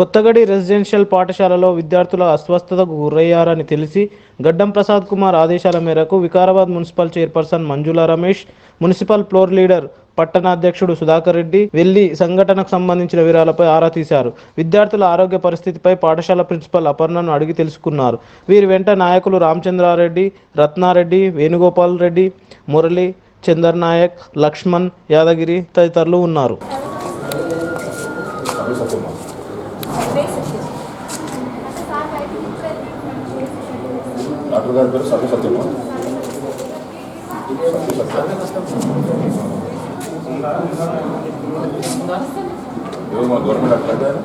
Kothagadi residential పాఠశాలలో విద్యార్థుల అస్వస్థతకు గురయ్యారని తెలిసి గడ్డం ప్రసాద్ కుమార్ ఆదేశాల మేరకు Vikarabad municipal chairperson Manjula Ramesh municipal floor leader పట్టణాధ్యక్షుడు Sudhakar Reddy వెళ్ళి సంఘటనకు సంబంధించిన వివరాలపై ఆరా తీశారు. విద్యార్థుల ఆరోగ్య పరిస్థితిపై పాఠశాల ప్రిన్సిపల్ అపర్ణను అడిగి తెలుసుకున్నారు. వీరి వెంట నాయకులు రామచంద్రారెడ్డి రత్నారెడ్డి వేణుగోపాల్ రెడ్డి మురళి చందర్ నాయక్ లక్ష్మణ్ యాదగిరి తదితరులు ఉన్నారు. డాక్టర్ గారి పేరు సత్య సత్యమ్మ సత్య సత్య ఎవరు మా గవర్నమెంట్ డాక్టర్ గారు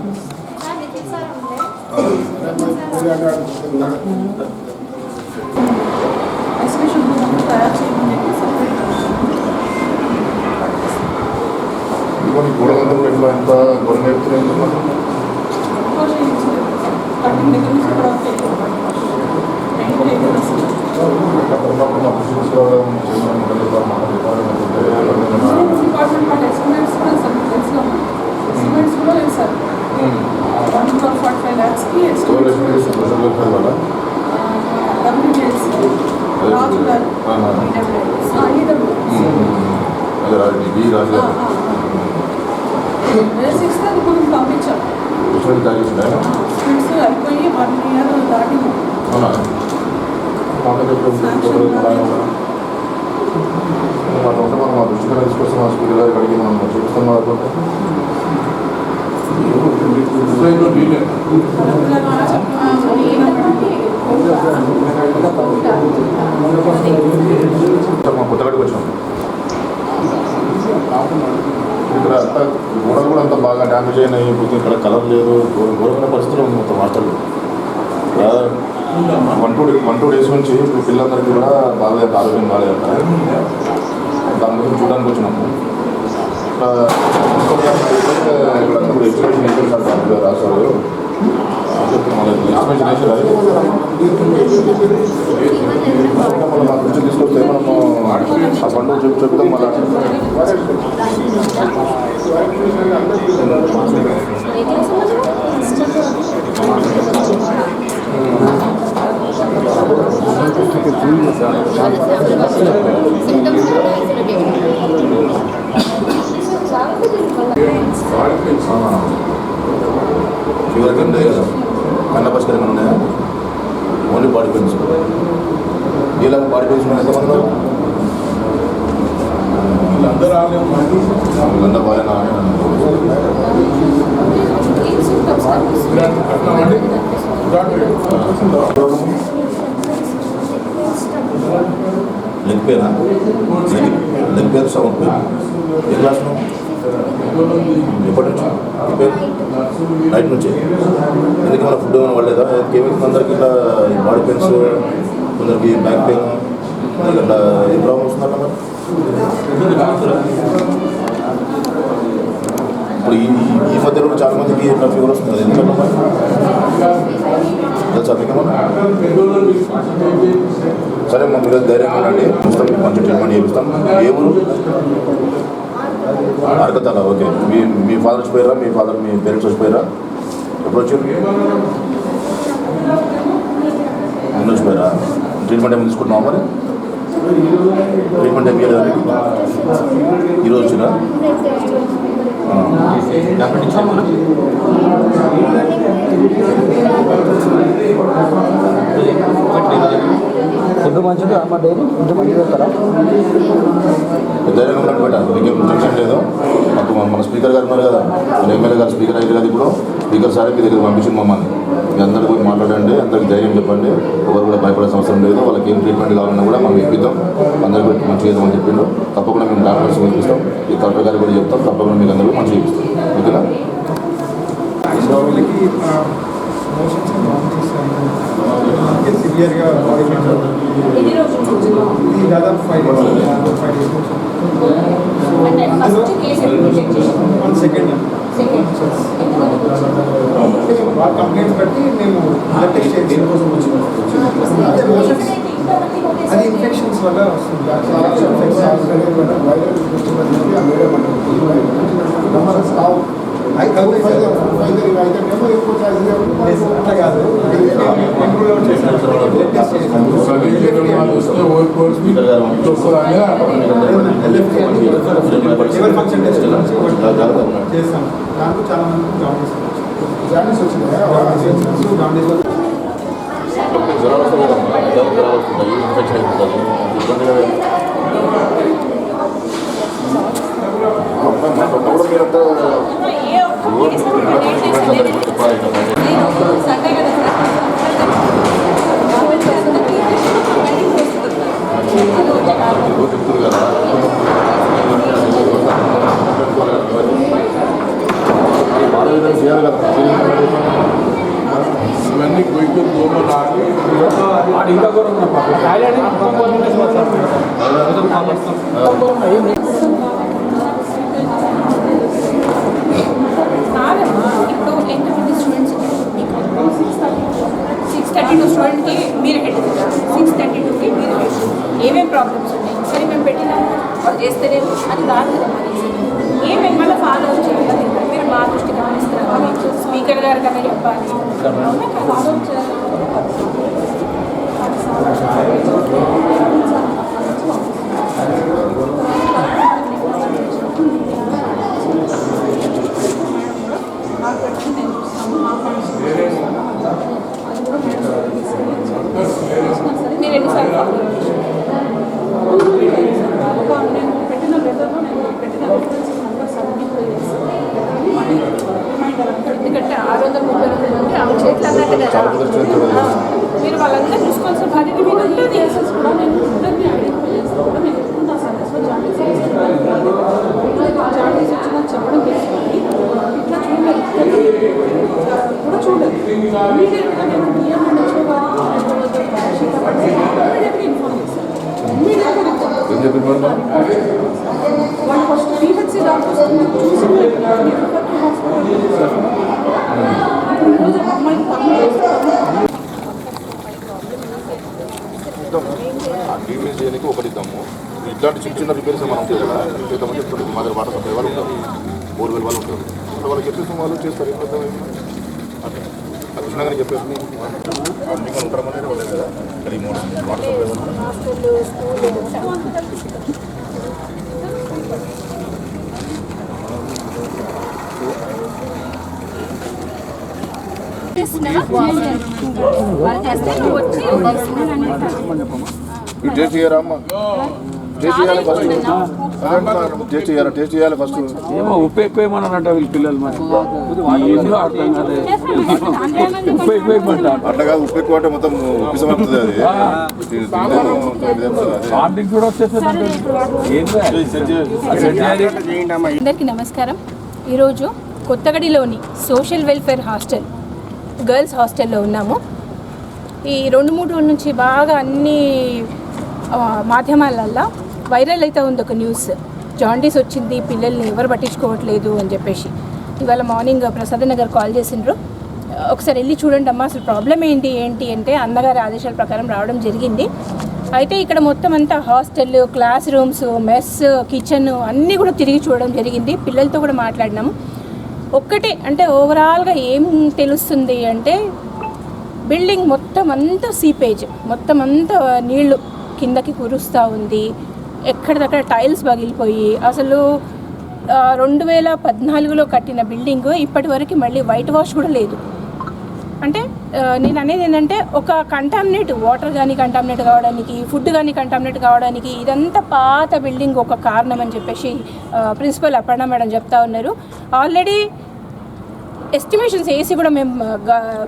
ఐసోలేషన్ రూమ్ తయారు చేయమని చెప్పి సపరేట్ ఇదిగోండి గోడలంతా కూడా ఎట్లా ఎంత ఘోరంగా చెప్తున్నాయి కటింగ్ దగ్గర నుంచి పంపించాం అయిపోయి వన్ ఇయర్ దాటింది అవునా మాకు మనం ఉంటే మనం మా దృష్టిగా తీసుకొస్తే మా స్కూల్ గారికి అడిగి మనం చూపిస్తాం అనుకుంటే మా పుట్టగడికి వచ్చాం ఇక్కడ అంతా గోడలు కూడా అంత బాగా డ్యామేజ్ అయినాయి ఇప్పుడు ఇక్కడ కలర్ లేదు ఘోర- ఘోరమైన పరిస్థితులు ఉంది మొత్తం hostel one two one two days నుంచి ఇప్పుడు పిల్లలందరికీ కూడా బాగా ఆరోగ్యం బాగాలేదు దాని గురించి చూడడానికి వచ్చినాము. ఇక్కడ ఇప్పుడు ఎక్స్ప్రెషన్ సార్ రాశారు. ఎక్స్ప్రెషన్ అది మనం మా దృష్టి తీసుకొస్తే మనము ఆ పండుగ చెప్పి చెప్తాం మళ్ళీ ఫీవర్ కింద కదా కన్న పరిష్కారం ఉన్నాయా only body pains body pains ఉన్నాయి ఎంతమంది? వీళ్ళందరూ లెగ్ లెగ్ పేరు? సౌండ్ పేరు. ఏ క్లాస్ ఎప్పటి నుంచి? ఈ పేరు? నైట్ నుంచి. ఎందుకు మన ఫుడ్ ఏమైనా పడలేదా ఏమైంది అందరికి ఇట్లా బాడీ పెయిన్స్ కొందరికి బ్యాక్ పెయిన్ ఇట్లా ఏ ప్రాబ్లమ్స్ ఉందన్న ఇప్పుడు ఈ ఈ మధ్యలో కూడా చాలా మందికి ఇట్లా ఫీవర్ వస్తుంది? కదా ఎందుకంటే సరే మా మీరు ధైర్యంగా ఉండండి. చూస్తాం మీకు మంచి ట్రీట్మెంట్ చేపిస్తాం. ఏ ఊరు? అరకతల ఓకే. మీ మీ ఫాదర్ వచ్చిపోయారా మీ ఫాదర్ మీ పేరెంట్స్ వచ్చిపోయారా ఎప్పుడు వచ్చారు? ముందు వచ్చిపోయారా ట్రీట్మెంట్ ఏమైనా తీసుకుంటున్నావా మరి? ఏం చేయలేదా ఈరోజు వచ్చినా ఫుడ్ మంచిగా మా డైరీ ఫుడ్ మంచిగా పెడతారా ఉన్నట్టు పెట్టాలి మీకేం టెన్షన్ లేదు. మాకు మన- మన స్పీకర్ గారు ఉన్నారు కదా. మన ఎమ్మెల్యే గారు స్పీకర్ అయ్యారు కదా ఇప్పుడు. స్పీకర్ సార్ మీ దగ్గర పంపించింది మమ్మల్ని. మీ అందరికీ పోయి మాట్లాడండి అందరికి ధైర్యం చెప్పండి. ఎవరు కూడా భయపడే అవసరం లేదు. వాళ్ళకి ఏం ట్రీట్మెంట్ కావాలన్నా కూడా మనం ఇప్పిద్దాం. అందరికి పెట్టి మంచిగా చేద్దామని చెప్పిండు తప్పకుండా మేము డాక్టర్స్ పంపిస్తాం ఈ కలెక్టర్ గారికి కూడా చెప్తాం. తప్పకుండా మీకు అందరికీ మంచిగా ఇప్పిస్తాం ఓకేనా? సివియర్గా దాదాపు five days five days second second వాళ్ళ కంప్లైంట్స్ బట్టి మేము బ్లడ్ టెస్ట్ చేసి దేనికోసం వచ్చినాం అదే ఇన్ఫెక్షన్స్ వల్ల వస్తుంది. అట్లా కాదు. ఇంప్రూవ్ అవుట్ చేశారు స్పీకర్ గారు ఎవరి ఫంక్షన్ టెస్ట్ చేస్తాం దాంట్లో చాలా మంది జాయిన్స్ జాయిన్స్ వచ్చింది జాయిన్స్ జ్వరాలు వస్తాయి కదమ్మా జ్వరాలు జ్వరాలు వస్తున్నాయి ఇన్ఫెక్షన్ అయిపోతుంది ఇబ్బందిగా కూడా మీరంతా చెప్పాలి కదా సండే కదా ఇప్పుడు చెప్తుంది కదా బాగా విధంగా చేయాలి కదా ఇవన్నీ కొయ్యి దోమలు ఆడి వాడు ఇంకా కూడా ఉన్న పాపం థాయిలాండ్ మొత్తం గవర్నమెంట్ కాదమ్మా ఇప్పుడు ఎంతమంది స్టూడెంట్స్ సిక్స్ థర్టీ టూ స్టూడెంట్కి మీరు హెడ్ సిక్స్ థర్టీ టూకి మీరు హెడ్ ఏమేమి ప్రాబ్లమ్స్ ఉన్నాయి? సరే మేము పెట్టినాము వాళ్ళు చేస్తేనే అది దాని కదా మరి ఏమేమి మళ్ళీ ఫాలో అప్ చేయాలి? మీరు మా దృష్టి గమనిస్తున్నారు? స్పీకర్ గారు కదా చెప్పాలి. ఫాలో అప్ చేయాలి మీరు ఎన్నిసార్లు follow up చేశారు? ఒక నేను పెట్టిన లెటర్లో నేను పెట్టిన reference number submit చేశాను. Reminder అంతా. ఎందుకంటే ఆరు వందల ముప్పై రెండు మంది ఆమె చేతులు అన్నట్టు కదా చాలా కుదిర్చినట్టు ఆ, మీరు వాళ్ళందరూ చూసుకోవాల్సిన బాధ్యత మీకు ఉంటుంది కేసెస్ కూడా నేను ఇద్దరిని ఐడెంటిఫై చేస్తాను కూడా నేను ఎత్తుకుంటా సార్ సో జాండీస్ జాండీస్ వచ్చిందని చెప్పడం తెలుసుకొని ఇట్లా చూడలేదు ఇద్దరిని, ఆ, కూడా చూడలేదు ఇమీడియట్గా నేను బియ్యం వచ్చే వారికి ఇమీడియట్గా ఇన్ఫార్మ్ చేశాను ఇమీడియట్గా రిపోర్ట్ ఏం చెప్పింది మేడం వాళ్ళు ఫస్ట్ పీహెచ్సి డాక్టర్స్ చూసి హాస్పిటల్ ఇప్పుడు ఈరోజు అమ్మాయికి తమ్ముడు ఆ ట్రీట్మెంట్ చేయడానికి ఒకటి ఇద్దాము ఇట్లాంటి చిన్న చిన్న రిపేర్స్ మనం చేయాలి చేద్దామని చెప్తుంది మా దగ్గర వాటర్ సప్లై వాళ్ళు ఉంటారు మూడు వేల వాళ్ళు ఉంటారు సో వాళ్ళకి చెప్పేసి వాళ్ళు చేస్తారు ఏం పెద్ద అట్లా అది చిన్నగానే చెప్పేసి ఉంటారు అనేది వాళ్ళే కదా అమ్మ టేస్ట్ చేయాలి ఫస్ట్ టేస్ట్ చేయాలి టేస్ట్ చేయాలి ఫస్ట్. ఏమో ఉప్పు ఎక్కువేమన్నారంట వీళ్ళు పిల్లలు మరి. ఏందో అర్థం కాదు. ఉప్పు ఎక్కువ అంటే మొత్తం ఉప్పిసమవుతుంది అది. వామిటింగ్ కూడా వచ్చేస్తుంది అందరికీ నమస్కారం. ఈరోజు కొత్తగడిలోని సోషల్ వెల్ఫేర్ హాస్టల్ గర్ల్స్ హాస్టల్లో ఉన్నాము. ఈ రెండు మూడు రోజుల నుంచి బాగా అన్ని మాధ్యమాలల్లో వైరల్ అయితే ఉంది ఒక న్యూస్. జాండీస్ వచ్చింది పిల్లల్ని ఎవరు పట్టించుకోవట్లేదు అని చెప్పేసి. ఇవాళ మార్నింగ్ ప్రసాద్ నగర్ కాల్ చేసిండ్రు. ఒకసారి వెళ్ళి చూడండి అమ్మా అసలు ప్రాబ్లం ఏంటి ఏంటి అంటే అన్నగారి ఆదేశాల ప్రకారం రావడం జరిగింది. అయితే ఇక్కడ మొత్తం అంతా hostel class rooms mess kitchen అన్నీ కూడా తిరిగి చూడడం జరిగింది. పిల్లలతో కూడా మాట్లాడినాము. ఒక్కటే అంటే ఓవరాల్గా ఏం తెలుస్తుంది అంటే బిల్డింగ్ మొత్తం అంతా సీపేజ్ మొత్తం అంతా నీళ్ళు కిందకి కురుస్తూ ఉంది. ఎక్కడిదక్కడ టైల్స్ పగిలిపోయి అసలు రెండు వేల పద్నాలుగులో కట్టిన బిల్డింగ్ ఇప్పటి వరకు మళ్ళీ వైట్ వాష్ కూడా లేదు. అంటే నేను అనేది ఏంటంటే ఒక కంటామినేట్ వాటర్ కానీ కంటామినేట్ కావడానికి ఫుడ్ కానీ కంటామినేట్ కావడానికి ఇదంతా పాత బిల్డింగ్ ఒక కారణం అని చెప్పేసి ప్రిన్సిపల్ అపర్ణ మేడం చెప్తా ఉన్నారు. ఆల్రెడీ ఎస్టిమేషన్స్ వేసి కూడా మేము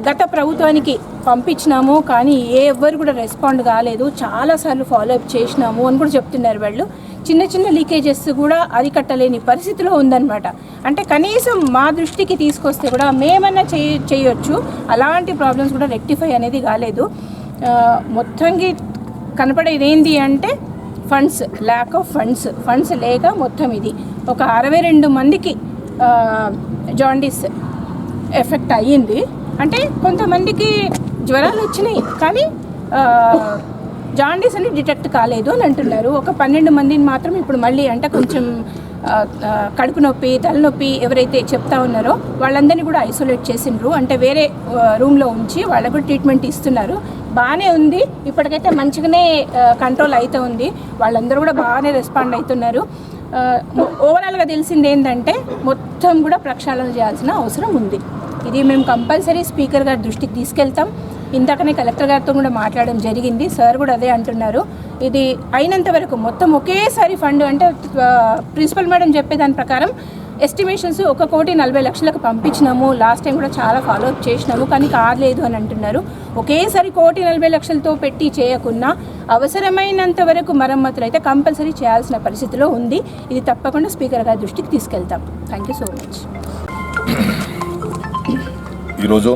గత ప్రభుత్వానికి పంపించినాము కానీ ఏ ఎవ్వరు కూడా రెస్పాండ్ కాలేదు. చాలాసార్లు ఫాలో అప్ చేసినాము అని కూడా చెప్తున్నారు వాళ్ళు. చిన్న చిన్న లీకేజెస్ కూడా అరికట్టలేని పరిస్థితిలో ఉందన్నమాట. అంటే కనీసం మా దృష్టికి తీసుకొస్తే కూడా మేమన్నా చేయ చేయొచ్చు. అలాంటి ప్రాబ్లమ్స్ కూడా రెక్టిఫై అనేది కాలేదు. మొత్తంగా మొత్తంకి కనపడేది ఏంటి అంటే funds lack of funds funds లేక మొత్తం ఇది. ఒక అరవై రెండు మందికి జాండీస్ ఎఫెక్ట్ అయ్యింది. అంటే కొంతమందికి జ్వరాలు వచ్చినాయి కానీ జాండీస్ అని డిటెక్ట్ కాలేదు అని అంటున్నారు. ఒక పన్నెండు మందిని మాత్రం ఇప్పుడు మళ్ళీ అంటే కొంచెం కడుపు నొప్పి తలనొప్పి ఎవరైతే చెప్తా ఉన్నారో వాళ్ళందరినీ కూడా ఐసోలేట్ చేసిండ్రు. అంటే వేరే రూమ్లో ఉంచి వాళ్ళకు కూడా ట్రీట్మెంట్ ఇస్తున్నారు. బాగానే ఉంది. ఇప్పటికైతే మంచిగానే కంట్రోల్ అవుతూ ఉంది. వాళ్ళందరూ కూడా బాగానే రెస్పాండ్ అవుతున్నారు ఓవరాల్గా తెలిసింది ఏంటంటే మొత్తం కూడా ప్రక్షాళన చేయాల్సిన అవసరం ఉంది. ఇది మేము కంపల్సరీ స్పీకర్ గారి దృష్టికి తీసుకెళ్తాం. ఇందాకనే కలెక్టర్ గారితో కూడా మాట్లాడడం జరిగింది. సార్ కూడా అదే అంటున్నారు. ఇది అయినంత వరకు మొత్తం ఒకేసారి ఫండ్ అంటే ప్రిన్సిపల్ మేడం చెప్పేదాని ప్రకారం ఎస్టిమేషన్స్ ఒక కోటి నలభై లక్షలకు పంపించినాము. లాస్ట్ టైం కూడా చాలా ఫాలో అప్ చేసినాము కానీ కాలేదు అని అంటున్నారు. ఒకేసారి కోటి నలభై లక్షలతో పెట్టి చేయకున్నా అవసరమైనంత వరకు మరమ్మతులు అయితే కంపల్సరీ చేయాల్సిన పరిస్థితిలో ఉంది. ఇది తప్పకుండా స్పీకర్ గారి దృష్టికి తీసుకెళ్తాం. థ్యాంక్ యూ సో మచ్ ఈరోజు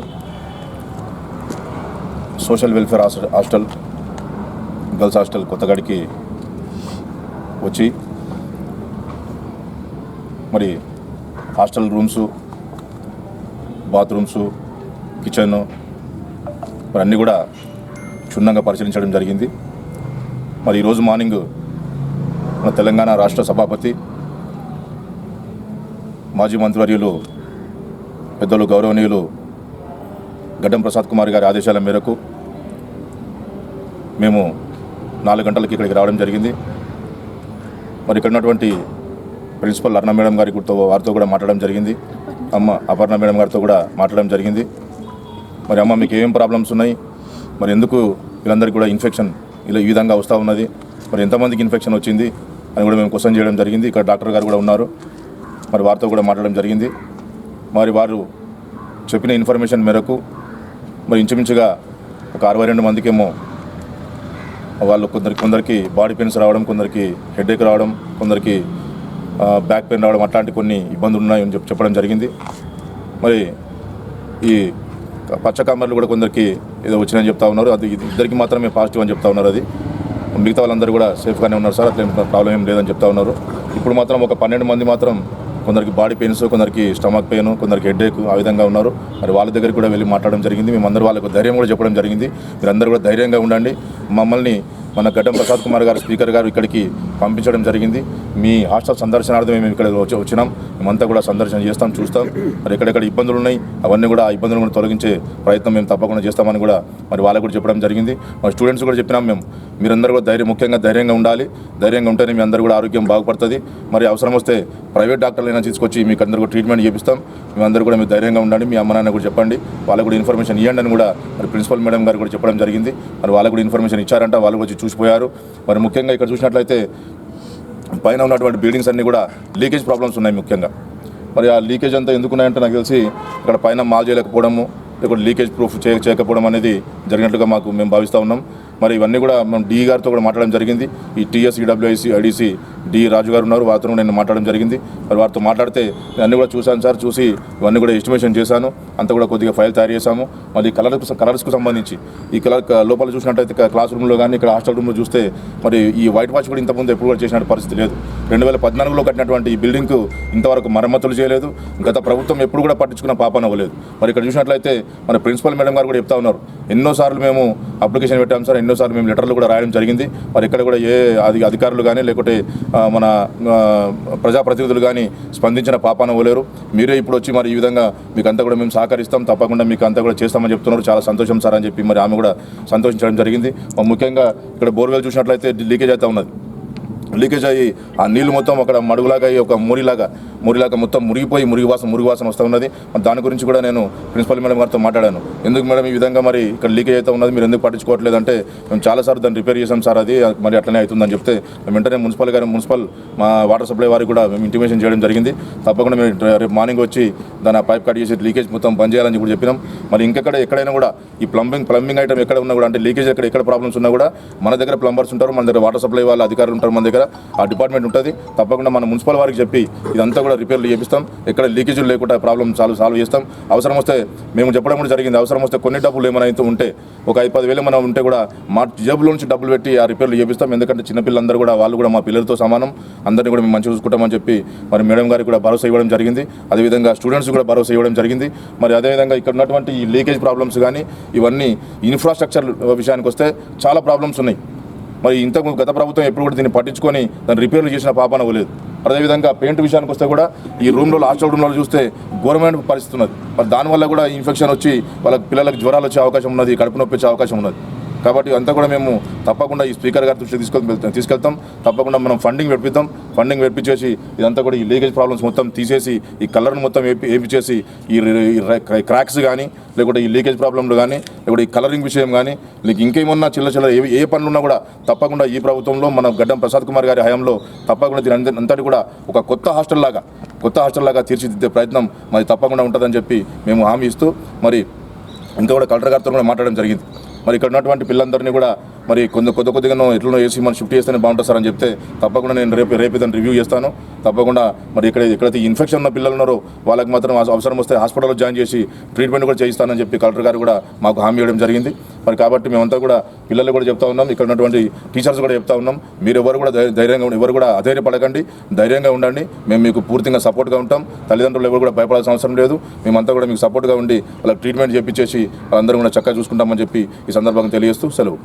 social welfare hostel girls hostel కొత్తగడికి వచ్చి మరి హాస్టల్ రూమ్స్ బాత్రూమ్స్ కిచెన్ మరి అన్నీ కూడా క్షుణ్ణంగా పరిశీలించడం జరిగింది. మరి ఈరోజు మార్నింగ్ మన తెలంగాణ రాష్ట్ర సభాపతి మాజీ మంత్రివర్యులు పెద్దలు గౌరవనీయులు గడ్డం ప్రసాద్ కుమార్ గారి ఆదేశాల మేరకు మేము నాలుగు గంటలకి ఇక్కడికి రావడం జరిగింది. మరి ఇక్కడ ఉన్నటువంటి ప్రిన్సిపల్ అర్ణ మేడం గారి వారితో కూడా మాట్లాడడం జరిగింది. అమ్మ అపర్ణ మేడం గారితో కూడా మాట్లాడడం జరిగింది. మరి అమ్మ మీకు ఏమేమి ప్రాబ్లమ్స్ ఉన్నాయి? మరి ఎందుకు వీళ్ళందరికీ కూడా ఇన్ఫెక్షన్ ఇలా ఈ విధంగా వస్తూ ఉన్నది? మరి ఎంతమందికి ఇన్ఫెక్షన్ వచ్చింది? అని కూడా మేము క్వశ్చన్ చేయడం జరిగింది. ఇక్కడ డాక్టర్ గారు కూడా ఉన్నారు. మరి వారితో కూడా మాట్లాడడం జరిగింది. మరి వారు చెప్పిన ఇన్ఫర్మేషన్ మేరకు మరి ఇంచుమించుగా ఒక అరవై రెండు మందికేమో వాళ్ళు కొందరికి కొందరికి బాడీ పెయిన్స్ రావడం కొందరికి హెడేక్ రావడం కొందరికి బ్యాక్ పెయిన్ రావడం అట్లాంటి కొన్ని ఇబ్బందులు ఉన్నాయని చెప్పి చెప్పడం జరిగింది. మరి ఈ పచ్చకామర్లు కూడా కొందరికి ఏదో వచ్చినాయని చెప్తా ఉన్నారు. అది ఇద్దరికి మాత్రమే పాజిటివ్ అని చెప్తా ఉన్నారు అది. మిగతా వాళ్ళందరూ కూడా సేఫ్గానే ఉన్నారు సార్ అట్లా ప్రాబ్లం ఏం లేదని చెప్తా ఉన్నారు. ఇప్పుడు మాత్రం ఒక పన్నెండు మంది మాత్రం కొందరికి బాడీ పెయిన్స్ కొందరికి స్టమక్ పెయిన్ కొందరికి హెడేక్ ఆ విధంగా ఉన్నారు. మరి వాళ్ళ దగ్గరికి కూడా వెళ్ళి మాట్లాడడం జరిగింది. మేమందరూ వాళ్ళకు ధైర్యం కూడా చెప్పడం జరిగింది. మీరందరూ కూడా ధైర్యంగా ఉండండి. మమ్మల్ని మన గడ్డం ప్రసాద్ కుమార్ గారు స్పీకర్ గారు ఇక్కడికి పంపించడం జరిగింది. మీ హాస్టల్ సందర్శనార్థం మేము ఇక్కడ వచ్చి వచ్చినాం. మేమంతా కూడా సందర్శన చేస్తాం చూస్తాం. మరి ఎక్కడెక్కడ ఇబ్బందులు ఉన్నాయి అవన్నీ కూడా ఆ ఇబ్బందులు కూడా తొలగించే ప్రయత్నం మేము తప్పకుండా చేస్తామని కూడా మరి వాళ్ళకు కూడా చెప్పడం జరిగింది. మరి స్టూడెంట్స్ కూడా చెప్పినాం మేము. మీరందరూ కూడా ధైర్యం ముఖ్యంగా ధైర్యంగా ఉండాలి. ధైర్యంగా ఉంటేనే మీ అందరూ కూడా ఆరోగ్యం బాగుపడుతుంది. మరి అవసరం వస్తే ప్రైవేట్ డాక్టర్లైనా తీసుకొచ్చి మీకు అందరూ కూడా ట్రీట్మెంట్ చేపిస్తాం. మేమందరూ కూడా మీరు ధైర్యంగా ఉండండి. మీ అమ్మ నాన్న కూడా చెప్పండి. వాళ్ళకు కూడా ఇన్ఫర్మేషన్ ఇవ్వండి అని కూడా మరి ప్రిన్సిపల్ మేడం గారు కూడా చెప్పడం జరిగింది. మరి వాళ్ళకు కూడా ఇన్ఫర్మేషన్ ఇచ్చారంట. వాళ్ళు వచ్చి చూసిపోయారు. మరి ముఖ్యంగా ఇక్కడ చూసినట్లయితే పైన ఉన్నటువంటి బిల్డింగ్స్ అన్నీ కూడా లీకేజ్ ప్రాబ్లమ్స్ ఉన్నాయి ముఖ్యంగా. మరి ఆ లీకేజ్ అంతా ఎందుకున్నాయంటే నాకు తెలిసి ఇక్కడ పైన మాల్ చేయలేకపోవడము లేకపోతే లీకేజ్ ప్రూఫ్ చేయ చేయకపోవడం అనేది జరిగినట్లుగా మాకు మేము భావిస్తూ ఉన్నాం. మరి ఇవన్నీ కూడా మనం డి గారితో కూడా మాట్లాడడం జరిగింది. ఈ TS EWIC IDC D Raju గారు ఉన్నారు. వారితో కూడా నేను మాట్లాడడం జరిగింది. మరి వారితో మాట్లాడితే అన్నీ కూడా చూశాను సార్ చూసి ఇవన్నీ కూడా ఎస్టిమేషన్ చేశాను. అంతా కూడా కొద్దిగా ఫైల్ తయారు చేశాము. మరి కలర్స్ కలర్స్కు సంబంధించి ఈ కలర్ లోపల చూసినట్టయితే క్లాస్ రూమ్లో కానీ ఇక్కడ హాస్టల్ రూమ్లో చూస్తే మరి ఈ వైట్ వాష్ కూడా ఇంతకుముందు ఎప్పుడు కూడా చేసిన పరిస్థితి లేదు. రెండు వేల పద్నాలుగులో కట్టినటువంటి ఈ బిల్డింగ్కు ఇంతవరకు మరమ్మతులు చేయలేదు. గత ప్రభుత్వం ఎప్పుడు కూడా పట్టించుకున్న పాపన అవ్వలేదు. మరి ఇక్కడ చూసినట్లయితే మన ప్రిన్సిపల్ మేడం గారు కూడా చెప్తా ఉన్నారు. ఎన్నోసార్లు మేము అప్లికేషన్ పెట్టాం సార్ రెండోసారి మేము లెటర్లు కూడా రాయడం జరిగింది. మరి ఇక్కడ కూడా ఏ అది అధికారులు కానీ లేకుంటే మన ప్రజాప్రతినిధులు కానీ స్పందించిన పాపాన పోలేరు మీరే ఇప్పుడు వచ్చి మరి ఈ విధంగా మీకు కూడా మేము సహకరిస్తాం. తప్పకుండా మీకు అంతా కూడా చేస్తామని చెప్తున్నారు. చాలా సంతోషం సార్ అని చెప్పి మరి ఆమె కూడా సంతోషించడం జరిగింది. ముఖ్యంగా ఇక్కడ బోర్వెల్ చూసినట్లయితే లీకేజ్ అవుతా ఉన్నది. లీకేజ్ అయ్యి ఆ నీళ్ళు మొత్తం అక్కడ మడుగులాగా అయ్యి ఒక మురిలాగా మురిలాగా మొత్తం మురిగిపోయి మురిగి వాసన మురిగి వాసన వస్తూ ఉన్నది. దాని గురించి కూడా నేను ప్రిన్సిపల్ మేడం గారితో మాట్లాడాను. ఎందుకు మేడం ఈ విధంగా మరి ఇక్కడ లీకేజ్ అయితే ఉన్నది? మీరు ఎందుకు పట్టించుకోవట్లేదు? అంటే మేము చాలాసార్లు దాన్ని రిపేర్ చేసాం సార్ అది మరి అట్లనే అవుతుందని చెప్తే మేము వెంటనే మున్సిపల్ గారు మున్సిపల్ మా వాటర్ సప్లై వారికి కూడా మేము ఇంటిమేషన్ చేయడం జరిగింది. తప్పకుండా మేము రేపు మార్నింగ్ వచ్చి దాని ఆ పైప్ కట్ చేసి లీకేజ్ మొత్తం బంద్ చేయాలని కూడా చెప్పినాం. మరి ఇంకెక్కడ ఎక్కడైనా కూడా ఈ ప్లంబింగ్ ప్లంబింగ్ ఐటమ్ ఎక్కడ ఉన్నా కూడా అంటే లీకేజ్ ఎక్కడ ఎక్కడ ప్రాబ్లమ్స్ ఉన్నా కూడా మన దగ్గర ప్లంబర్స్ ఉంటారు మన దగ్గర వాటర్ సప్లై వాళ్ళ అధికారులు ఉంటారు మన దగ్గర. ఆ డిపార్ట్మెంట్ ఉంటుంది. తప్పకుండా మన మున్సిపల్ వారికి చెప్పి ఇదంతా కూడా రిపేర్లు చేపిస్తాం. ఎక్కడ లీకేజీలు లేకుండా ప్రాబ్లమ్ సాల్వ్ సాల్వ్ చేస్తాం. అవసరం వస్తే మేము చెప్పడం కూడా జరిగింది. అవసరం వస్తే కొన్ని డబ్బులు ఏమైనా అయితే ఉంటే ఒక ఐదు పది వేలు మనం ఉంటే కూడా మా జేబులో నుంచి డబ్బులు పెట్టి ఆ రిపేర్లు చేపిస్తాం. ఎందుకంటే చిన్నపిల్లలందరూ కూడా వాళ్ళు కూడా మా పిల్లలతో సమానం. అందరినీ కూడా మేము మంచిగా చూసుకుంటామని చెప్పి మరి మేడం గారికి కూడా భరోసా ఇవ్వడం జరిగింది. అదేవిధంగా స్టూడెంట్స్ కూడా భరోసా ఇవ్వడం జరిగింది. మరి అదేవిధంగా ఇక్కడ ఉన్నటువంటి ఈ లీకేజ్ ప్రాబ్లమ్స్ కానీ ఇవన్నీ ఇన్ఫ్రాస్ట్రక్చర్ విషయానికి వస్తే చాలా ప్రాబ్లమ్స్ ఉన్నాయి. మరి ఇంతకు గత ప్రభుత్వం ఎప్పుడు కూడా దీన్ని పట్టించుకొని దాన్ని రిపేర్లు చేసిన పాపన అవ్వలేదు అదేవిధంగా పెయింట్ విషయానికి వస్తే కూడా ఈ రూమ్లో హాస్టల్ రూమ్లో చూస్తే ఘోరమైన పరిస్థితి ఉన్నది. మరి దానివల్ల కూడా ఇన్ఫెక్షన్ వచ్చి వాళ్ళ పిల్లలకు జ్వరాలు వచ్చే అవకాశం ఉన్నది కడుపు నొప్పి వచ్చే అవకాశం ఉన్నది. కాబట్టి అంతా కూడా మేము తప్పకుండా ఈ స్పీకర్ గారి దృష్టికి తీసుకొని తీసుకెళ్తాం. తప్పకుండా మనం ఫండింగ్ పెట్టిద్దాం ఫండింగ్ పెట్టించేసి ఇదంతా కూడా ఈ లీకేజ్ ప్రాబ్లమ్స్ మొత్తం తీసేసి ఈ కలర్ను మొత్తం వేపి వేపించేసి ఈ క్రాక్స్ కానీ లేకుంటే ఈ లీకేజ్ ప్రాబ్లంలు కానీ లేకుంటే ఈ కలరింగ్ విషయం కానీ నీకు ఇంకేమన్నా చిల్ల చిల్ల ఏ ఏ పనులు ఉన్నా కూడా తప్పకుండా ఈ ప్రభుత్వంలో మన గడ్డం ప్రసాద్ కుమార్ గారి హయాంలో తప్పకుండా దీని అంతటి కూడా ఒక కొత్త హాస్టల్ లాగా కొత్త హాస్టల్ లాగా తీర్చిదిద్దే ప్రయత్నం మరి తప్పకుండా ఉంటుందని చెప్పి మేము హామీ ఇస్తూ మరి ఇంకా కూడా కలెక్టర్ గారితో కూడా మాట్లాడడం జరిగింది. మరి ఇక్కడ ఉన్నటువంటి పిల్లలందరినీ కూడా మరి కొంత కొద్ది కొద్దిగా ఎట్లనో వేసి మనం షిఫ్ట్ చేస్తేనే బాగుంటుంది సార్ అని చెప్తే తప్పకుండా నేను రేపు రేపు ఇతను రివ్యూ చేస్తాను. తప్పకుండా మరి ఇక్కడ ఎక్కడైతే ఇన్ఫెక్షన్ ఉన్న పిల్లలు ఉన్నారో. వాళ్ళకి మాత్రం అవసరం వస్తే హాస్పిటల్లో జాయిన్ చేసి ట్రీట్మెంట్ కూడా చేయిస్తానని చెప్పి కలెక్టర్ గారు కూడా మాకు హామీ ఇవ్వడం జరిగింది. మరి కాబట్టి మేమంతా కూడా పిల్లలు కూడా చెప్తా ఉన్నాం. ఇక్కడ ఉన్నటువంటి టీచర్స్ కూడా చెప్తా ఉన్నాం. మీరు ఎవరు కూడా ధైర్యంగా ఎవరు కూడా అధైర్యపడకండి. ధైర్యంగా ఉండండి. మేము మీకు పూర్తిగా సపోర్ట్గా ఉంటాం. తల్లిదండ్రులు ఎవరు కూడా భయపడాల్సిన అవసరం లేదు. మేమంతా కూడా మీకు సపోర్ట్గా ఉండి వాళ్ళకి ట్రీట్మెంట్ చేపించేసి వాళ్ళందరూ కూడా చక్కగా చూసుకుంటామని చెప్పి ఈ సందర్భంగా తెలియజేస్తూ సెలవు.